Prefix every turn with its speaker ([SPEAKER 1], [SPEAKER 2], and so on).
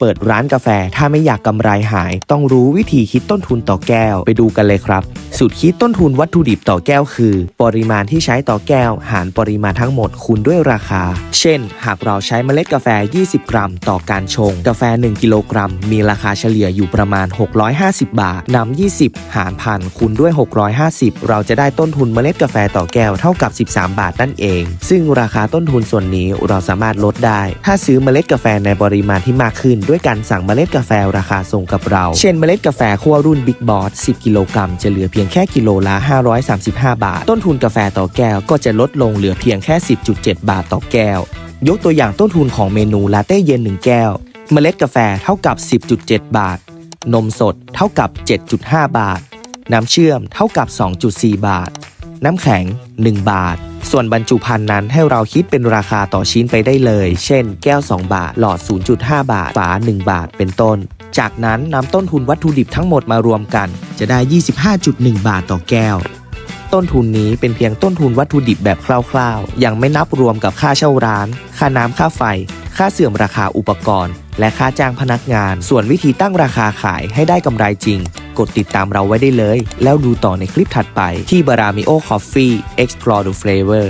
[SPEAKER 1] เปิดร้านกาแฟ ถ้าไม่อยากกำไรหาย ต้องรู้วิธีคิดต้นทุนต่อแก้วไปดูกันเลยครับ สูตรคิดต้นทุนวัตถุดิบต่อแก้วคือ ปริมาณที่ใช้ต่อแก้ว หารปริมาณทั้งหมดคูณด้วยราคา เช่น หากเราใช้เมล็ดกาแฟ 20 กรัม ต่อการชง กาแฟ 1 กิโลกรัม มีราคาเฉลี่ยอยู่ประมาณ 650 บาทนำ20 หารพันคูณด้วย 650 เราจะได้ต้นทุนเมล็ดกาแฟต่อแก้วเท่ากับ 13 บาทนั่นเอง ซึ่งราคาต้นทุนส่วนนี้เราสามารถลดได้ ถ้าซื้อเมล็ดกาแฟในปริมาณที่มากขึ้นด้วยการสั่งเมล็ดกาแฟราคาส่งกับเรา เช่นเมล็ดกาแฟคั่วรุ่น Big Boss 10 กิโลกรัม จะเหลือเพียงแค่กิโลละ 535 บาท ต้นทุนกาแฟต่อแก้วก็จะลดลงเหลือเพียงแค่ 10.7 บาทต่อแก้ว ยกตัวอย่างต้นทุนของเมนูลาเต้เย็น 1 แก้ว เมล็ดกาแฟเท่ากับ 10.7 บาท นมสดเท่ากับ 7.5 บาท น้ำเชื่อมเท่ากับ 2.4 บาท น้ำแข็ง 1 บาท ส่วนบรรจุภัณฑ์นั้นให้เราคิดเป็นราคาต่อชิ้นไปได้เลย เช่น แก้ว 2 บาท หลอด 0.5 บาท ฝา 1 บาท เป็นต้น จากนั้นนำต้นทุนวัตถุดิบทั้งหมดมารวมกัน จะได้ 25.1 บาทต่อแก้ว ต้นทุนนี้เป็นเพียงต้นทุนวัตถุดิบแบบคร่าวๆ ยังไม่นับรวมกับค่าเช่าร้าน ค่าน้ำค่าไฟ ค่าเสื่อมราคาอุปกรณ์ และค่าจ้างพนักงาน ส่วนวิธีตั้งราคาขายให้ได้กำไรจริง กดติดตามเราไว้ได้เลย แล้วดูต่อในคลิปถัดไปที่ Baramio Coffee Explore the Flavor